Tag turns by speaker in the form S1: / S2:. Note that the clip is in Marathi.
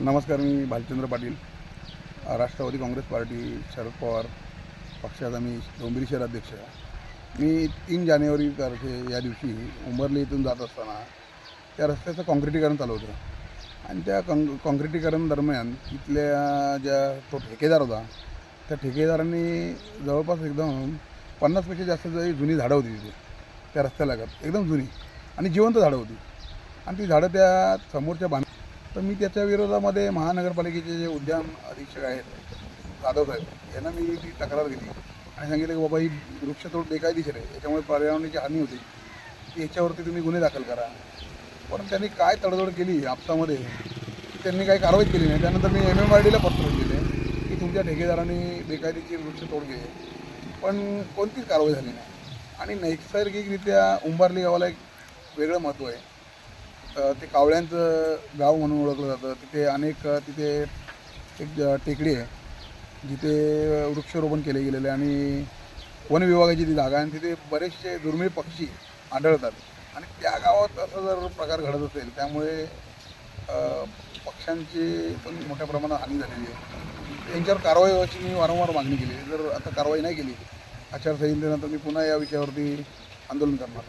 S1: नमस्कार मी भालचंद्र पाटील. राष्ट्रवादी काँग्रेस पार्टी शरद पवार पक्षाचा मी डोंबिवली शहराध्यक्ष मी तीन जानेवारी तारखे या दिवशी उंबरली इथून जात असताना त्या रस्त्याचं काँक्रिटीकरण चालू होतं. आणि त्या कॉं काँक्रिटीकरण दरम्यान तिथल्या ज्या तो ठेकेदार होता त्या ठेकेदारांनी जवळपास एकदम पन्नासपेक्षा जास्त जी जुनी झाडं होती तिथे त्या रस्त्यालागत. एकदम जुनी आणि जिवंत झाडं होती. आणि ती झाडं त्या समोरच्या बांध तर मी त्याच्या विरोधामध्ये महानगरपालिकेचे जे उद्यान अधीक्षक आहेत जाधव साहेब यांना मी ती तक्रार दिली. आणि सांगितलं की बाबा ही वृक्षतोड बेकायदेशीर आहे. याच्यामुळे पर्यावरणाची हानी होते. की याच्यावरती तुम्ही गुन्हे दाखल करा. पण त्यांनी काय तडजोड केली आपसामध्ये की त्यांनी काही कारवाई केली नाही. त्यानंतर मी एम एम आर डीला पत्र दिले की तुमच्या ठेकेदारांनी बेकायदेशीर वृक्षतोड केली. पण कोणतीच कारवाई झाली नाही. आणि नैसर्गिकरित्या उंबारली गावाला एक वेगळं महत्त्व आहे. ते कावळ्यांचं गाव म्हणून ओळखलं जातं. तिथे अनेक तिथे एक टेकडी आहे जिथे वृक्षारोपण केले गेलेले आहे आणि वन विभागाची ती जागा आहे आणि तिथे बरेचसे दुर्मिळ पक्षी आढळतात. आणि त्या गावात असं जर प्रकार घडत असेल त्यामुळे पक्ष्यांची पण मोठ्या प्रमाणात हानी झालेली आहे. यांच्यावर कारवाई व्हायची मी वारंवार मागणी केली. जर आता कारवाई नाही केली आचारसंहितेनंतर मी पुन्हा या विषयावरती आंदोलन करणार.